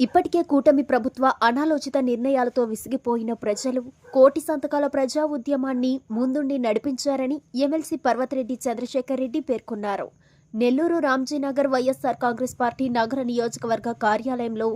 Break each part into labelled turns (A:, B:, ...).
A: ఇప్పటికే కూటమి ప్రభుత్వ అనాలోచిత నిర్ణయాలతో విసిగిపోయిన ప్రజలు కోటి సంతకాల ప్రజా ఉద్యమాన్ని ముందుండి నడిపించారని ఎమ్మెల్సీ పర్వతిరెడ్డి చంద్రశేఖర్ రెడ్డి పేర్కొన్నారు. నెల్లూరు రామ్జీనగర్ వైఎస్సార్ కాంగ్రెస్ పార్టీ నగర నియోజకవర్గ కార్యాలయంలో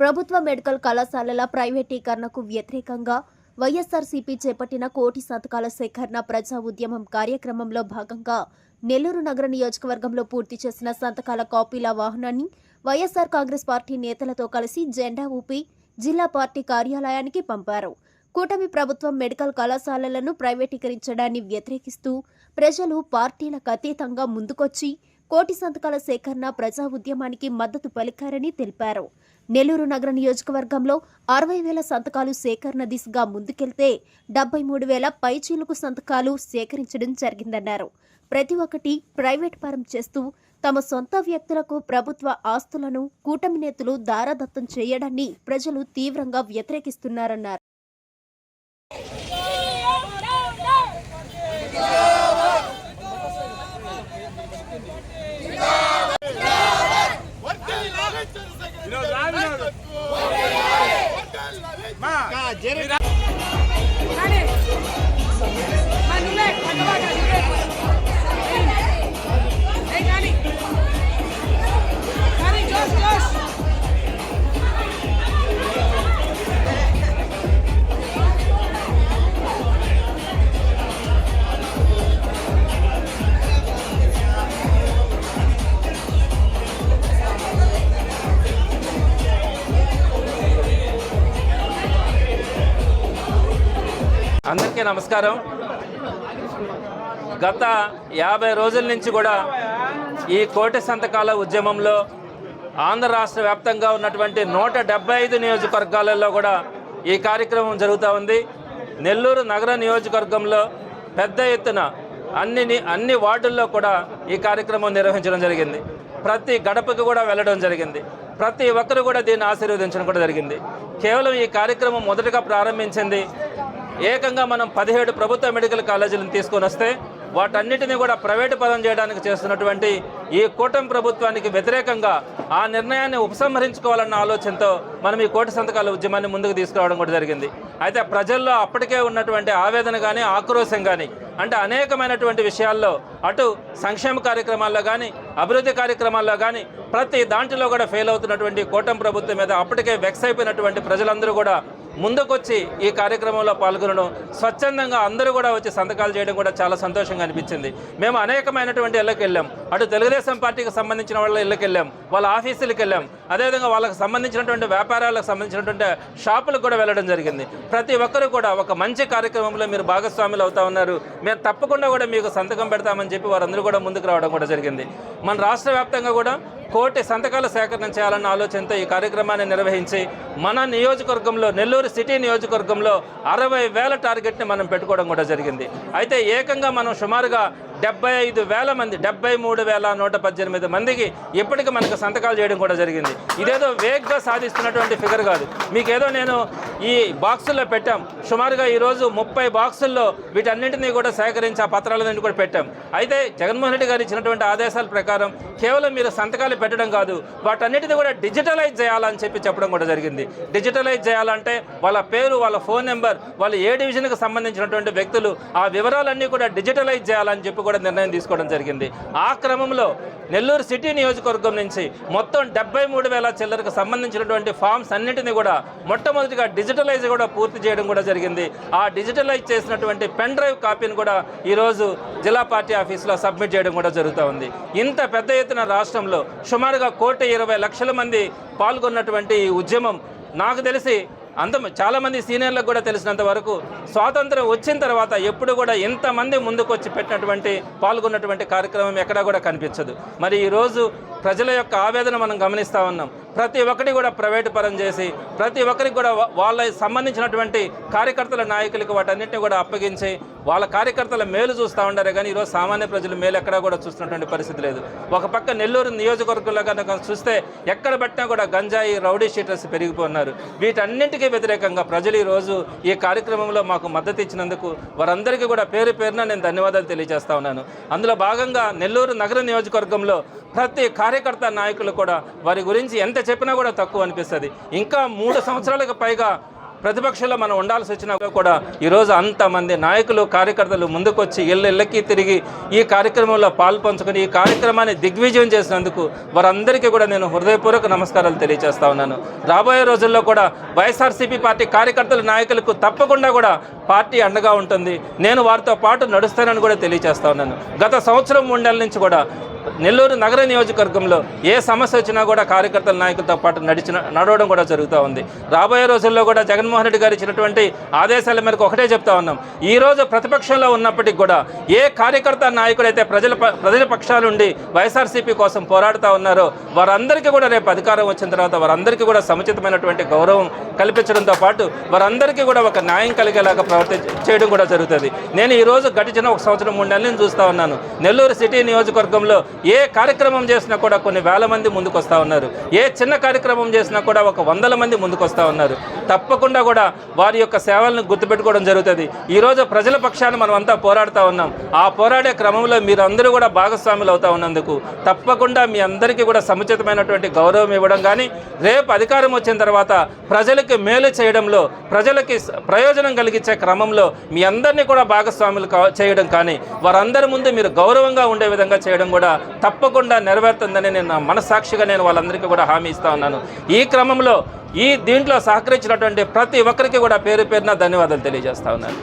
A: ప్రభుత్వ మెడికల్ కళాశాలల ప్రైవేటీకరణకు వ్యతిరేకంగా వైఎస్సార్సీపీ చేపట్టిన కోటి సంతకాల సేకరణ ప్రజా ఉద్యమం కార్యక్రమంలో భాగంగా నెల్లూరు నగర నియోజకవర్గంలో పూర్తి చేసిన సంతకాల కాపీల వాహనాన్ని వైఎస్సార్ కాంగ్రెస్ పార్టీ నేతలతో కలిసి జెండా ఊపి జిల్లా పార్టీ కార్యాలయానికి పంపారు. కూటమి ప్రభుత్వం మెడికల్ కళాశాలలను ప్రైవేటీకరించడాన్ని వ్యతిరేకిస్తూ ప్రజలు పార్టీలకు అతీతంగా ముందుకొచ్చి కోటి సంతకాల సేకరణ ప్రజా ఉద్యమానికి మద్దతు పలికారని తెలిపారు. నెల్లూరు నగర నియోజకవర్గంలో అరవై వేల సంతకాలు సేకరణ దిశగా ముందుకెళ్తే డెబ్బై మూడు వేల పైచీలకు సంతకాలు సేకరించడం జరిగిందన్నారు. ప్రతి ఒక్కటి ప్రైవేట్ పరం చేస్తూ తమ సొంత వ్యక్తులకు ప్రభుత్వ ఆస్తులను కూటమి నేతలు దారాదత్తం చేయడాన్ని ప్రజలు తీవ్రంగా వ్యతిరేకిస్తున్నారన్నారు.
B: ఈరోజు
C: అందరికీ నమస్కారం. గత యాభై రోజుల నుంచి కూడా ఈ కోటి సంతకాల ఉద్యమంలో ఆంధ్ర రాష్ట్ర వ్యాప్తంగా ఉన్నటువంటి నూట డెబ్బై ఐదు నియోజకవర్గాలలో కూడా ఈ కార్యక్రమం జరుగుతూ ఉంది. నెల్లూరు నగర నియోజకవర్గంలో పెద్ద ఎత్తున అన్ని అన్ని వార్డుల్లో కూడా ఈ కార్యక్రమం నిర్వహించడం జరిగింది. ప్రతి గడపకు కూడా వెళ్ళడం జరిగింది. ప్రతి ఒక్కరు కూడా దీన్ని ఆశీర్వదించడం కూడా జరిగింది. కేవలం ఈ కార్యక్రమం మొదటగా ప్రారంభించింది ఏకంగా మనం పదిహేడు ప్రభుత్వ మెడికల్ కాలేజీలను తీసుకొని వస్తే వాటన్నిటిని కూడా ప్రైవేటు పదం చేయడానికి చేస్తున్నటువంటి ఈ కూటమి ప్రభుత్వానికి వ్యతిరేకంగా ఆ నిర్ణయాన్ని ఉపసంహరించుకోవాలన్న ఆలోచనతో మనం ఈ కోటి సంతకాల ఉద్యమాన్ని ముందుకు తీసుకురావడం కూడా జరిగింది. అయితే ప్రజల్లో అప్పటికే ఉన్నటువంటి ఆవేదన కానీ ఆక్రోశం కానీ అంటే అనేకమైనటువంటి విషయాల్లో అటు సంక్షేమ కార్యక్రమాల్లో కానీ అభివృద్ధి కార్యక్రమాల్లో కానీ ప్రతి దాంట్లో కూడా ఫెయిల్ అవుతున్నటువంటి కూటమి ప్రభుత్వం మీద అప్పటికే వెక్స్ అయిపోయినటువంటి ప్రజలందరూ కూడా ముందుకొచ్చి ఈ కార్యక్రమంలో పాల్గొనడం స్వచ్ఛందంగా అందరూ కూడా వచ్చి సంతకాలు చేయడం కూడా చాలా సంతోషంగా అనిపించింది. మేము అనేకమైనటువంటి ఇళ్ళకి వెళ్ళాం. అటు తెలుగుదేశం పార్టీకి సంబంధించిన వాళ్ళ ఇళ్ళకి వెళ్ళాం వాళ్ళ ఆఫీసులకు వెళ్ళాం అదేవిధంగా వాళ్ళకి సంబంధించినటువంటి వ్యాపారాలకు సంబంధించినటువంటి షాపులకు కూడా వెళ్ళడం జరిగింది. ప్రతి ఒక్కరు కూడా ఒక మంచి కార్యక్రమంలో మీరు భాగస్వాములు అవుతా ఉన్నారు. మేము తప్పకుండా కూడా మీకు సంతకం పెడతామని చెప్పి వారందరూ కూడా ముందుకు రావడం కూడా జరిగింది. మన రాష్ట్ర వ్యాప్తంగా కూడా కోటి సంతకాల సేకరణ చేయాలన్న ఆలోచనతో ఈ కార్యక్రమాన్ని నిర్వహించి మన నియోజకవర్గంలో నెల్లూరు సిటీ నియోజకవర్గంలో అరవై వేల టార్గెట్ని మనం పెట్టుకోవడం కూడా జరిగింది. అయితే ఏకంగా మనం సుమారుగా డెబ్బై ఐదు వేల మంది డెబ్బై మూడు వేల నూట పద్దెనిమిది మందికి ఇప్పటికి మనకు సంతకాలు చేయడం కూడా జరిగింది. ఇదేదో వేగ్గా సాధిస్తున్నటువంటి ఫిగర్ కాదు. మీకేదో నేను ఈ బాక్సుల్లో పెట్టాం. సుమారుగా ఈరోజు ముప్పై బాక్సుల్లో వీటన్నింటినీ కూడా సేకరించి ఆ పత్రాలన్నీ కూడా పెట్టాం. అయితే జగన్మోహన్ రెడ్డి గారు ఇచ్చినటువంటి ఆదేశాల ప్రకారం కేవలం మీరు సంతకాలు పెట్టడం కాదు వాటన్నిటిని కూడా డిజిటలైజ్ చేయాలని చెప్పి చెప్పడం కూడా జరిగింది. డిజిటలైజ్ చేయాలంటే వాళ్ళ పేరు వాళ్ళ ఫోన్ నెంబర్ వాళ్ళ ఏ డివిజన్కి సంబంధించినటువంటి వ్యక్తులు ఆ వివరాలన్నీ కూడా డిజిటలైజ్ చేయాలని చెప్పి కూడా నిర్ణయం తీసుకోవడం జరిగింది. ఆ క్రమంలో నెల్లూరు సిటీ నియోజకవర్గం నుంచి మొత్తం డెబ్బై మూడు వేల చిల్లరకు సంబంధించినటువంటి ఫామ్స్ అన్నింటినీ కూడా మొట్టమొదటిగా డిజిటలైజ్ కూడా పూర్తి చేయడం కూడా జరిగింది. ఆ డిజిటలైజ్ చేసినటువంటి పెన్ డ్రైవ్ కాపీని కూడా ఈరోజు జిల్లా పార్టీ ఆఫీసులో సబ్మిట్ చేయడం కూడా జరుగుతూ ఉంది. ఇంత పెద్ద ఎత్తున రాష్ట్రంలో సుమారుగా కోటి ఇరవై లక్షల మంది పాల్గొన్నటువంటి ఈ ఉద్యమం నాకు తెలిసి అంత చాలామంది సీనియర్లకు కూడా తెలిసినంత వరకు స్వాతంత్రం వచ్చిన తర్వాత ఎప్పుడు కూడా ఇంతమంది ముందుకొచ్చి పెట్టినటువంటి పాల్గొన్నటువంటి కార్యక్రమం ఎక్కడా కూడా కనిపించదు. మరి ఈరోజు ప్రజల యొక్క ఆవేదన మనం గమనిస్తూ ఉన్నాం. ప్రతి ఒక్కటి కూడా ప్రైవేటు పరం చేసి ప్రతి ఒక్కరికి కూడా వాళ్ళకి వాళ్ళ సంబంధించినటువంటి కార్యకర్తల నాయకులకు వాటన్నిటిని కూడా అప్పగించి వాళ్ళ కార్యకర్తల మేలు చూస్తూ ఉండారు కానీ ఈరోజు సామాన్య ప్రజలు మేలు ఎక్కడా కూడా చూస్తున్నటువంటి పరిస్థితి లేదు. ఒక పక్క నెల్లూరు నియోజకవర్గంలో కనుక చూస్తే ఎక్కడ పట్టినా కూడా గంజాయి రౌడీ షీటర్స్ పెరిగిపోతున్నారు. వీటన్నింటికీ వ్యతిరేకంగా ప్రజలు ఈరోజు ఈ కార్యక్రమంలో మాకు మద్దతు ఇచ్చినందుకు వారందరికీ కూడా పేరు పేరున నేను ధన్యవాదాలు తెలియజేస్తా ఉన్నాను. అందులో భాగంగా నెల్లూరు నగర నియోజకవర్గంలో ప్రతి కార్యకర్త నాయకులు కూడా వారి గురించి ఎంత చెప్పినా కూడా తక్కువ అనిపిస్తుంది. ఇంకా మూడు సంవత్సరాలకు పైగా ప్రతిపక్షంలో మనం ఉండాల్సి వచ్చినా కూడా ఈరోజు అంతమంది నాయకులు కార్యకర్తలు ముందుకొచ్చి ఇళ్ళ ఇళ్ళకి తిరిగి ఈ కార్యక్రమంలో పాల్పంచుకొని ఈ కార్యక్రమాన్ని దిగ్విజయం చేసినందుకు వారందరికీ కూడా నేను హృదయపూర్వక నమస్కారాలు తెలియజేస్తా ఉన్నాను. రాబోయే రోజుల్లో కూడా వైఎస్ఆర్సీపీ పార్టీ కార్యకర్తలు నాయకులకు తప్పకుండా కూడా పార్టీ అండగా ఉంటుంది. నేను వారితో పాటు నడుస్తానని కూడా తెలియజేస్తా ఉన్నాను. గత సంవత్సరం మూడు నెలల నుంచి కూడా నెల్లూరు నగర నియోజకవర్గంలో ఏ సమస్య వచ్చినా కూడా కార్యకర్తల నాయకులతో పాటు నడిచిన నడవడం కూడా జరుగుతూ ఉంది. రాబోయే రోజుల్లో కూడా జగన్మోహన్ రెడ్డి గారు ఇచ్చినటువంటి ఆదేశాల మేరకు ఒకటే చెప్తా ఉన్నాం. ఈ రోజు ప్రతిపక్షంలో ఉన్నప్పటికీ కూడా ఏ కార్యకర్త నాయకుడైతే ప్రజల ప- ప్రజల పక్షాలుండి వైఎస్ఆర్సీపీ కోసం పోరాడుతూ ఉన్నారో వారందరికీ కూడా రేపు అధికారం వచ్చిన తర్వాత వారందరికీ కూడా సముచితమైనటువంటి గౌరవం కల్పించడంతో పాటు వారందరికీ కూడా ఒక న్యాయం కలిగేలాగా ప్రవర్తి చేయడం కూడా జరుగుతుంది. నేను ఈ రోజు గడిచిన ఒక సంవత్సరం మూడు నెలలను చూస్తూ ఉన్నాను. నెల్లూరు సిటీ నియోజకవర్గంలో ఏ కార్యక్రమం చేసినా కూడా కొన్ని వేల మంది ముందుకు వస్తూ ఉన్నారు. ఏ చిన్న కార్యక్రమం చేసినా కూడా ఒక వందల మంది ముందుకు వస్తూ ఉన్నారు. తప్పకుండా కూడా వారి యొక్క సేవలను గుర్తుపెట్టుకోవడం జరుగుతుంది. ఈ రోజు ప్రజల పక్షాన మనం అంతా పోరాడుతూ ఉన్నాం. ఆ పోరాడే క్రమంలో మీరు అందరూ కూడా భాగస్వాములు అవుతా ఉన్నందుకు తప్పకుండా మీ అందరికీ కూడా సముచితమైనటువంటి గౌరవం ఇవ్వడం కానీ రేపు అధికారం వచ్చిన తర్వాత ప్రజలకు మేలు చేయడంలో ప్రజలకి ప్రయోజనం కలిగించే క్రమంలో మీ అందరినీ కూడా భాగస్వాములు చేయడం కానీ వారందరి ముందు మీరు గౌరవంగా ఉండే విధంగా చేయడం కూడా తప్పకుండా నెరవేరుతుందని నేను నా నేను వాళ్ళందరికీ కూడా హామీ ఇస్తా ఉన్నాను. ఈ క్రమంలో ఈ దీంట్లో సహకరించినటువంటి ప్రతి ఒక్కరికి కూడా పేరు పేరున ధన్యవాదాలు తెలియజేస్తా ఉన్నాను.